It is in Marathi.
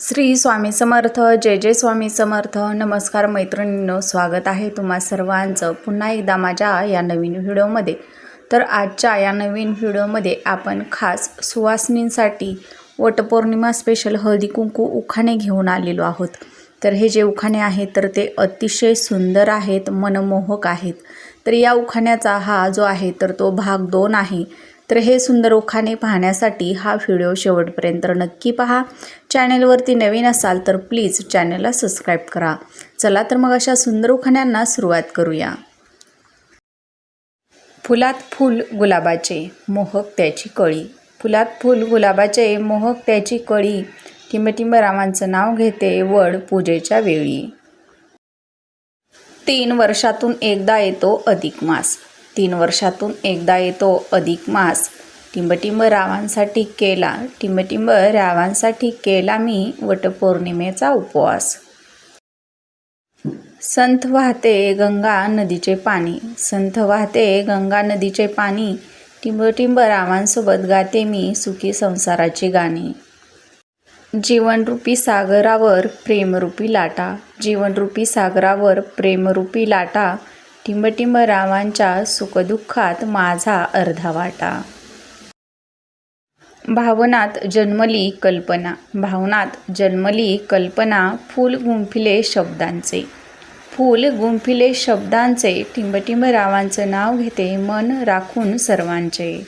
श्री स्वामी समर्थ जय जय स्वामी समर्थ. नमस्कार मैत्रिणींनो स्वागत आहे तुम्हा सर्वांचं पुन्हा एकदा माझ्या या नवीन व्हिडिओमध्ये. तर आजच्या या नवीन व्हिडिओमध्ये आपण खास सुवासिनींसाठी वटपौर्णिमा स्पेशल हळदी कुंकू उखाणे घेऊन आलेलो आहोत. तर हे जे उखाणे आहेत तर ते अतिशय सुंदर आहेत मनमोहक आहेत. तर या उखाण्याचा हा जो आहे तर तो भाग दोन आहे. तर हे सुंदर उखाणे पाहण्यासाठी हा व्हिडिओ शेवटपर्यंत नक्की पहा. चॅनेलवरती नवीन असाल तर प्लीज चॅनलला सबस्क्राईब करा. चला तर मग अशा सुंदर उखाण्यांना सुरुवात करूया. फुलात फूल गुलाबाचे मोहक त्याची कळी. फुलात फूल गुलाबाचे मोहक त्याची कळी. टिंबटिंब रामांचं नाव घेते वड पूजेच्या वेळी. तीन वर्षातून एकदा येतो अधिक मास. तीन वर्षातून एकदा येतो अधिक मास. टिंबटिंब रावांसाठी केला टिंबटिंब रावांसाठी केला मी वटपौर्णिमेचा उपवास. संत वाहते गंगा नदीचे पाणी संत वाहते गंगा नदीचे पाणी टिंबटिंब रावांसोबत गाते मी सुखी संसाराची गाणी. जीवनरूपी सागरावर प्रेमरूपी लाटा जीवनरूपी सागरावर प्रेमरूपी लाटा टिंबटिंब रावांच्या सुखदुःखात माझा अर्धा वाटा. भावनात जन्मली कल्पना. भावनात जन्मली कल्पना फूल गुंफिले शब्दांचे. फूल गुंफिले शब्दांचे टिंबटिंब रावांचं नाव घेते मन राखून सर्वांचे.